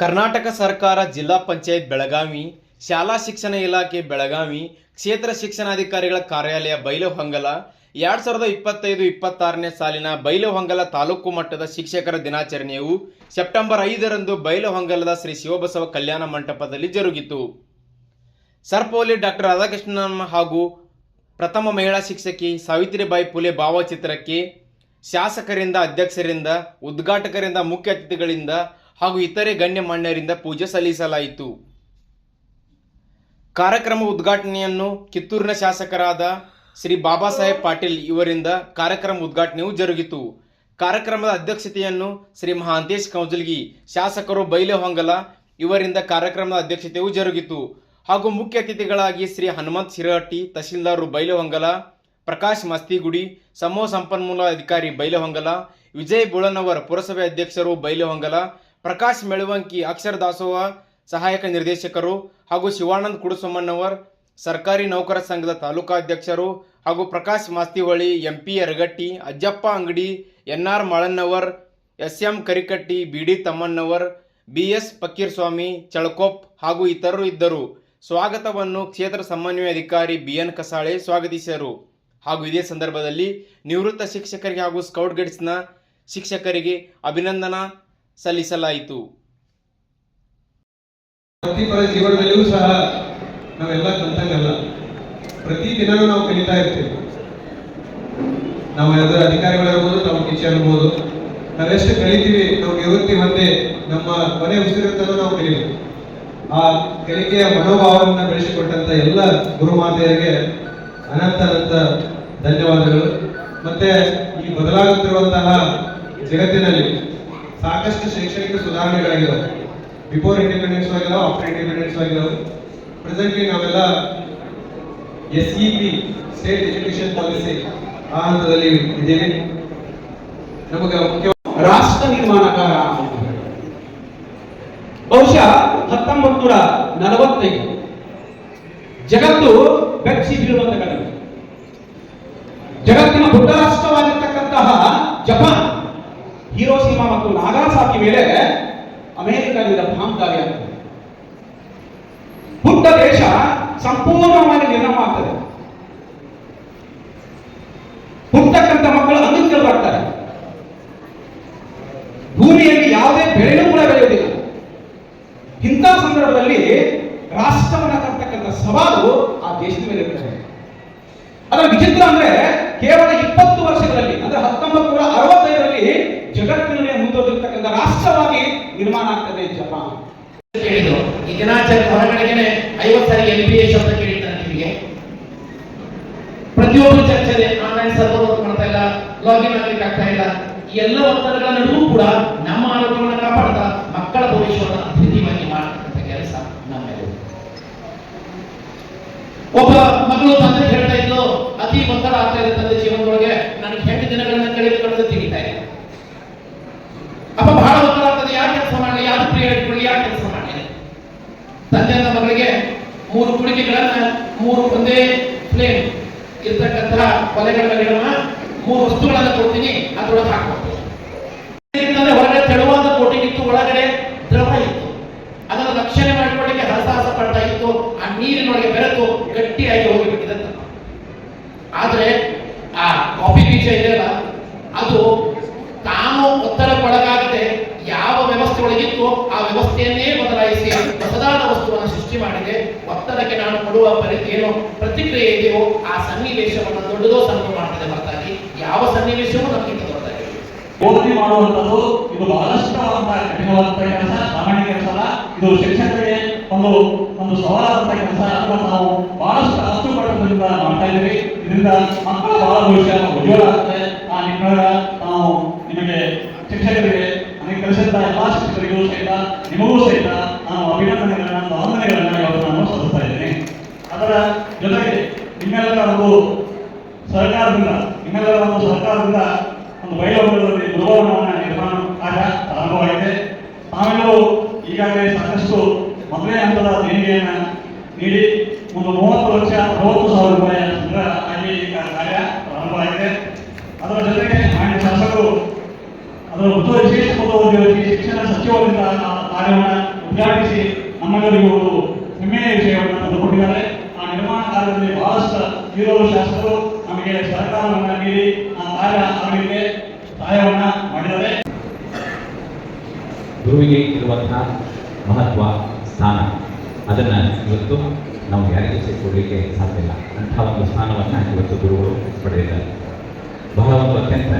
ಕರ್ನಾಟಕ ಸರ್ಕಾರ ಜಿಲ್ಲಾ ಪಂಚಾಯತ್ ಬೆಳಗಾವಿ, ಶಾಲಾ ಶಿಕ್ಷಣ ಇಲಾಖೆ ಬೆಳಗಾವಿ, ಕ್ಷೇತ್ರ ಶಿಕ್ಷಣಾಧಿಕಾರಿಗಳ ಕಾರ್ಯಾಲಯ ಬೈಲಹೊಂಗಲ, ಎರಡ್ ಸಾವಿರದ ಇಪ್ಪತ್ತೈದು ಇಪ್ಪತ್ತಾರನೇ ಸಾಲಿನ ಬೈಲಹೊಂಗಲ ತಾಲೂಕು ಮಟ್ಟದ ಶಿಕ್ಷಕರ ದಿನಾಚರಣೆಯು ಸೆಪ್ಟೆಂಬರ್ ಐದರಂದು ಬೈಲಹೊಂಗಲದ ಶ್ರೀ ಶಿವಬಸವ ಕಲ್ಯಾಣ ಮಂಟಪದಲ್ಲಿ ಜರುಗಿತು. ಸರ್ಪೋಲಿ ಡಾಕ್ಟರ್ ರಾಧಾಕೃಷ್ಣನ್ ಹಾಗೂ ಪ್ರಥಮ ಮಹಿಳಾ ಶಿಕ್ಷಕಿ ಸಾವಿತ್ರಿಬಾಯಿ ಫುಲೆ ಭಾವಚಿತ್ರಕ್ಕೆ ಶಾಸಕರಿಂದ ಅಧ್ಯಕ್ಷರಿಂದ, ಉದ್ಘಾಟಕರಿಂದ ಮುಖ್ಯ ಅತಿಥಿಗಳಿಂದ ಹಾಗೂ ಇತರೆ ಗಣ್ಯಮಾನ್ಯರಿಂದ ಪೂಜೆ ಸಲ್ಲಿಸಲಾಯಿತು. ಕಾರ್ಯಕ್ರಮ ಉದ್ಘಾಟನೆಯನ್ನು ಕಿತ್ತೂರಿನ ಶಾಸಕರಾದ ಶ್ರೀ ಬಾಬಾ ಸಾಹೇಬ್ ಪಾಟೀಲ್ ಇವರಿಂದ ಕಾರ್ಯಕ್ರಮ ಉದ್ಘಾಟನೆಯು ಜರುಗಿತು. ಕಾರ್ಯಕ್ರಮದ ಅಧ್ಯಕ್ಷತೆಯನ್ನು ಶ್ರೀ ಮಹಾಂತೇಶ್ ಕೌಜಲ್ಗಿ, ಶಾಸಕರು ಬೈಲೆಹೊಂಗಲ ಇವರಿಂದ ಕಾರ್ಯಕ್ರಮದ ಅಧ್ಯಕ್ಷತೆಯು ಜರುಗಿತು. ಹಾಗೂ ಮುಖ್ಯ ಅತಿಥಿಗಳಾಗಿ ಶ್ರೀ ಹನುಮಂತ್ ಶಿರಹಟ್ಟಿ ತಹಶೀಲ್ದಾರರು ಬೈಲೆಹೊಂಗಲ ಪ್ರಕಾಶ್ ಮಸ್ತಿಗುಡಿ, ಸಮೂಹ ಸಂಪನ್ಮೂಲ ಅಧಿಕಾರಿ ಬೈಲಹೊಂಗಲ ವಿಜಯ್ ಬುಳನವರ್ ಪುರಸಭೆ ಅಧ್ಯಕ್ಷರು ಬೈಲೆಹೊಂಗಲ ಪ್ರಕಾಶ್ ಮೆಳವಂಕಿ, ಅಕ್ಷರ ದಾಸೋಹ ಸಹಾಯಕ ನಿರ್ದೇಶಕರು ಹಾಗೂ ಶಿವಾನಂದ್ ಕುಡುಸೊಮ್ಮಣ್ಣವರ್ ಸರ್ಕಾರಿ ನೌಕರ ಸಂಘದ ತಾಲೂಕಾಧ್ಯಕ್ಷರು ಹಾಗೂ Prakash Mastiholi M P Yaragatti, Ajjappa Angadi N R Malannavar S M Karikatti B D Tammannavar B S Fakirswamy, Chalakop ಹಾಗೂ ಇತರರು ಇದ್ದರು. ಸ್ವಾಗತವನ್ನು ಕ್ಷೇತ್ರ ಸಮನ್ವಯ ಅಧಿಕಾರಿ ಬಿ ಎನ್ ಕಸಾಳೆ ಸ್ವಾಗತಿಸಿದರು. ಹಾಗೂ ಇದೇ ಸಂದರ್ಭದಲ್ಲಿ ನಿವೃತ್ತ ಶಿಕ್ಷಕರಿಗೆ ಹಾಗೂ ಸ್ಕೌಟ್ ಗೈಡ್ಸ್ನ ಶಿಕ್ಷಕರಿಗೆ ಅಭಿನಂದನಾ ಸಲ್ಲಿಸಲಾಯಿತು. ವೃತ್ತಿಪರ ಜೀವನದಲ್ಲಿಯೂ ಸಹ ನಾವೆಲ್ಲ ಕಲ್ತಂಗಲ್ಲ. ಪ್ರತಿ ದಿನವೂ ನಾವು ಕಲಿತಾ ಇರ್ತೀವಿ. ನಾವು ಯಾವ್ದಾದ್ರು ಅಧಿಕಾರಿಗಳಿರ್ಬೋದು ನಾವು ಟೀಚರ್ ಇರ್ಬೋದು, ನಾವೆಷ್ಟು ಕಲಿತೀವಿ, ನಾವು ನಿವೃತ್ತಿ ಹೊಂದಿ ನಮ್ಮ ಕೊನೆ ಉಸಿರಿರ್ತನೂ ನಾವು ಕಲಿಬೇಕು. ಆ ಕಲಿಕೆಯ ಮನೋಭಾವವನ್ನು ಬೆಳೆಸಿಕೊಟ್ಟಂತ ಎಲ್ಲ ಗುರುಮಾತೆಯರಿಗೆ ಅನಂತ ಅನಂತ ಧನ್ಯವಾದಗಳು. ಮತ್ತೆ ಈ ಬದಲಾಗುತ್ತಿರುವಂತಹ ಜಗತ್ತಿನಲ್ಲಿ ಸಾಕಷ್ಟು ಶೈಕ್ಷಣಿಕ ಸುಧಾರಣೆಗಳಾಗಿದ್ದಾವೆ ಬಿಫೋರ್ ಇಂಡಿಪೆಂಡೆನ್ಸ್ ಆಗಿದಾವೆ ಆಫ್ಟರ್ ಇಂಡಿಪೆಂಡೆನ್ಸ್ ಆಗಿದಾವೆ. ಪ್ರೆಸೆಂಟ್ಲಿ ನಾವೆಲ್ಲ S E P state education policy ಆ ಹಂತದಲ್ಲಿ ಇದ್ದೀವಿ. ನಮಗೆ ಮುಖ್ಯ ರಾಷ್ಟ್ರ ನಿರ್ಮಾಣಕಾರ ಬಹುಶಃ ಹತ್ತೊಂಬತ್ತು ನೂರ ನಲವತ್ತೈದು ಜಗತ್ತು ಬೆಚ್ಚಿ ಬೀಳುವಂತ ಜಗತ್ತಿನ ದೊಡ್ಡ ರಾಷ್ಟ್ರವಾಗಿರ್ತಕ್ಕಂತಹ ಜಪಾನ್. ಮತ್ತು ನಾಗಾಸಾಕಿ ಮೇಲೆ ಅಮೆರಿಕದಿಂದ ಬಾಂಬ್ ದಾಳಿ ಆಗ್ತದೆ. ಪುಟ್ಟ ದೇಶ ಸಂಪೂರ್ಣವಾಗಿ ನಿರ್ನಾಮ ಆಗ್ತದೆ. ಹುಟ್ಟಕ್ಕಂಥ ಮಕ್ಕಳು ಅಂಗಕ್ಕೆ ಬರ್ತಾರೆ. ಭೂಮಿಯಲ್ಲಿ ಯಾವುದೇ ಬೆಳೆಯೂ ಕೂಡ ಬೆಳೆಯುವುದಿಲ್ಲ. ಇಂಥ ಸಂದರ್ಭದಲ್ಲಿ ರಾಷ್ಟ್ರವನ್ನ ಸವಾಲು ಆ ದೇಶದ ಮೇಲೆ ಅದರ ವಿಚಿತ್ರ ಅಂದ್ರೆ ಕೇವಲ ಇಪ್ಪತ್ತು ವರ್ಷಗಳಲ್ಲಿ ಅಂದ್ರೆ ಹತ್ತೊಂಬತ್ತು ನೂರ ಅರವತ್ತೈದರಲ್ಲಿ ಜಗತ್ತಿನಲ್ಲಿ ಮುಂದುವರಿರ್ತಕ್ಕಂಥ ರಾಷ್ಟ್ರವಾಗಿ ನಿರ್ಮಾಣ ಆಗ್ತದೆ ಜಪಾನ್. ಕೇಳಿದ್ರು. ಈ ದಿನಾಚರಣೆ ಹೊರಗಡೆಗೆ ಐವತ್ತು ಸಾರಿ ಎಂ ಬಿ ಎ ಶಬ್ದ ನಿಮಗೆ. ಪ್ರತಿಯೊಬ್ಬರು ಚರ್ಚೆ ಆನ್ಲೈನ್ ಸರ್ವರ್ ವರ್ಕ್ ಮಾಡ್ತಾ ಇಲ್ಲ ಲಾಗಿನ್ ಆಗ್ಲಿಕ್ಕೆ ಆಗ್ತಾ ಇಲ್ಲ. ಎಲ್ಲ ಒತ್ತಡಗಳ ನಡುವೂ ಕೂಡ ನಮ್ಮ ಆರೋಗ್ಯವನ್ನು ಕಾಪಾಡ್ತಾ ಮಕ್ಕಳ ಭವಿಷ್ಯವನ್ನು ಅಭಿವೃದ್ಧಿಯಾಗಿ ಮಾಡತಕ್ಕಂಥ ಕೆಲಸ ನಮ್ಮೆಲ್ಲರೂ ಒಬ್ಬ ಮಗಳು ತಂದೆ ಹೇಳ್ತಾ ಇದ್ಲು, ಅತಿ ಒತ್ತಡ ಆಗ್ತಾ ಇದೆ ತಂದೆ ಅಂತ ಮಗಳಿಗೆ ಮೂರು ಕುಡಿಕೆಗಳನ್ನ ಮೂರು ಒಂದೇ ಪ್ಲೇನ್ ಇರ್ತಕ್ಕಂತಹ ಕೊಲೆಗಳನ್ನ ಮೂರು ವಸ್ತುಗಳನ್ನ ಕೊಡ್ತೀನಿ, ಅದ್ರೊಳಗೆ ಹಾಕ್ಬೋದು ಹೊರಗಡೆ ತೆಳುವಾದ ಕೋಟಿಂಗ್ ಇತ್ತು, ಒಳಗಡೆ ದ್ರವ ಇತ್ತು. ಅದನ್ನು ರಕ್ಷಣೆ ಮಾಡಿಕೊಳ್ಳಿಕ್ಕೆ ಹರಸಾಹಸ ಪಡ್ತಾ ಇತ್ತು. ಆ ನೀರಿನೊಳಗೆ ಬೆರೆತು ಗಟ್ಟಿಯಾಗಿ ಹೋಗಿಬಿಟ್ಟಿದೆ. ಆದ್ರೆ ಆ ಕಾಫಿ ಬೀಜ ಇದೆಯಲ್ಲ, ಅದು ತಾನು ಒತ್ತಡಕ್ಕೊಳಗಾಗದೆ ಯಾವ ವ್ಯವಸ್ಥೆ ಒಳಗಿತ್ತು ಆ ವ್ಯವಸ್ಥೆಯನ್ನೇ ಬದಲಾಯಿಸಿ ವಸ್ತುವನ್ನು ಸೃಷ್ಟಿ ಮಾಡಿದೆ. ಒತ್ತಡಕ್ಕೆ ನಾನು ಕೊಡುವ ಪರಿ, ಏನು ಪ್ರತಿಕ್ರಿಯೆ ಇದೆಯೋ ಆ ಸನ್ನಿವೇಶವನ್ನು ದೊಡ್ಡದೋ ಸಣ್ಣ ಮಾಡ್ತದೆ ಹೊರತಾಗಿ. ಯಾವ ಸನ್ನಿವೇಶವೂ ನಮಗಿಂತ ದೊಡ್ಡದಾಗಿದೆ ಬೋಧನೆ ಮಾಡುವಂಥದ್ದು ಇದು ಬಹಳಷ್ಟು ಕಠಿಣವಾದಂತಹ ಕೆಲಸ. ಸಾಮಾನ್ಯ ಕೆಲಸ ಇದು ಶಿಕ್ಷಕರಿಗೆ ಒಂದು ಒಂದು ಸವಾಲಾದಂತಹ ಕೆಲಸ ಅದನ್ನು ನಾವು ಬಹಳಷ್ಟು ಕಷ್ಟಪಟ್ಟದಿಂದ ಮಾಡ್ತಾ ಇದ್ದೀವಿ. ಇದರಿಂದ ಮಕ್ಕಳ ಬಹಳ ಭವಿಷ್ಯ ಉಜ್ವಲ ಆಗ್ತದೆ. ಆ ನಿಮ್ಮ ನಾವು ನಿಮಗೆ ಶಿಕ್ಷಕರಿಗೆ ನನಗೆ ಕಲಿಸಿದ ಎಲ್ಲಾ ಶಿಕ್ಷಕರಿಗೂ ಸಹಿತ, ನಿಮಗೂ ಸಹಿತ ನಾನು ಅಭಿನಂದನೆಗಳನ್ನ ವಂದನೆಗಳನ್ನ ಇವತ್ತು ನಾನು ಸಲ್ಲಿಸ್ತಾ ಇದ್ದೇನೆ. ಅದರ ಜೊತೆಗೆ ನಿಮ್ಮೆಲ್ಲರ ಒಂದು ಸರ್ಕಾರದಿಂದ ನಿಮ್ಮೆಲ್ಲರ ಸರ್ಕಾರದಿಂದ ಒಂದು ಬಯಲುಗಳಲ್ಲಿ ಗೃಹವನವನ್ನು ನಿರ್ಮಾಣ ಕಾರ್ಯ ಪ್ರಾರಂಭವಾಗಿದೆ. ತಾವೆಲ್ಲರೂ ಈಗಾಗಲೇ ಸಾಕಷ್ಟು ಮೊದಲನೇ ಹಂತದ ದೇಣಿಗೆಯನ್ನು ನೀಡಿ, ಒಂದು ಮೂವತ್ತು ಲಕ್ಷ ಅರವತ್ತು ಸಾವಿರ ರೂಪಾಯಿ ಸಂಗ್ರಹ ಆಗಿ ಕಾರ್ಯ ಪ್ರಾರಂಭವಾಗಿದೆ. ಅದರ ಜೊತೆಗೆ ಮಾನ್ಯ ಶಾಸಕರು ಅದರ ವಿಶೇಷ ಶಿಕ್ಷಣ ಸಚಿವರಿಂದ ಕಾರ್ಯವನ್ನು ಇರುವ ಶಾಸಕರು ನಮಗೆ ಸಹಕಾರವನ್ನ ನೀಡಿ ಆ ಕಾರ್ಯ ಆಗಲಿಕ್ಕೆ ಸಹಾಯವನ್ನ ಮಾಡಿದ್ದಾರೆ ಗುರುವಿಗೆ ಇರುವಂತಹ ಮಹತ್ವ ಸ್ಥಾನ. ಅದನ್ನು ಇವತ್ತು ನಾವು ಯಾರಿಗೂ ಸೇರಿಕೊಳ್ಳಲಿಕ್ಕೆ ಸಾಧ್ಯ ಇಲ್ಲ. ಅಂಥ ಒಂದು ಸ್ಥಾನವನ್ನು ಇವತ್ತು ಗುರುಗಳು ಪಡೆದಿದ್ದಾರೆ. ಬಹಳ ಒಂದು ಅತ್ಯಂತ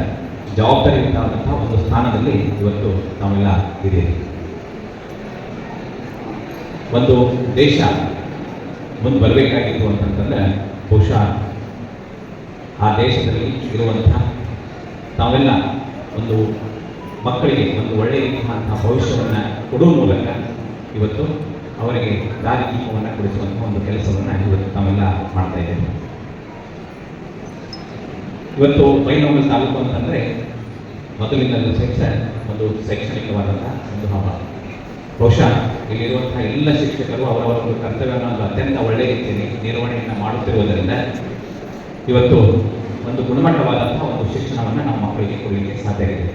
ಜವಾಬ್ದಾರಿಯುತವಾದಂತಹ ಒಂದು ಸ್ಥಾನದಲ್ಲಿ ಇವತ್ತು ನಾವೆಲ್ಲ ಇದ್ದೀವಿ. ಒಂದು ದೇಶ ಮುಂದೆ ಬರಬೇಕಾಗಿತ್ತು ಅಂತಂತಂದರೆ ಬಹುಶಃ ಆ ದೇಶದಲ್ಲಿ ಇರುವಂತಹ ತಾವೆಲ್ಲ ಒಂದು ಮಕ್ಕಳಿಗೆ ಒಂದು ಒಳ್ಳೆಯ ರೀತಿಯಾದಂತಹ ಭವಿಷ್ಯವನ್ನು ಕೊಡುವ ಮೂಲಕ ಇವತ್ತು ಅವರಿಗೆ ದಾರಿದೀಪವನ್ನು ಕೊಡಿಸುವಂತಹ ಒಂದು ಕೆಲಸವನ್ನು ಇವತ್ತು ನಾವೆಲ್ಲ ಮಾಡ್ತಾ ಇದ್ದೇವೆ ಇವತ್ತು ಬೈನೋಮಲ್ ತಾಲೂಕು ಅಂತಂದರೆ ಮೊದಲಿನಲ್ಲೂ ಸೆಕ್ಷನ್ ಒಂದು ಶೈಕ್ಷಣಿಕವಾದಂತಹ ಒಂದು ಹಬ್ಬ ಬಹುಶಃ ಇಲ್ಲಿರುವಂತಹ ಎಲ್ಲ ಶಿಕ್ಷಕರು ಅವರವರ ಒಂದು ಕರ್ತವ್ಯವನ್ನು ಒಂದು ಅತ್ಯಂತ ಒಳ್ಳೆಯ ರೀತಿಯಲ್ಲಿ ನಿರ್ವಹಣೆಯನ್ನು ಮಾಡುತ್ತಿರುವುದರಿಂದ ಇವತ್ತು ಒಂದು ಗುಣಮಟ್ಟವಾದಂತಹ ಒಂದು ಶಿಕ್ಷಣವನ್ನು ನಮ್ಮ ಮಕ್ಕಳಿಗೆ ಕೊಡಲಿಕ್ಕೆ ಸಾಧ್ಯ ಇದೆ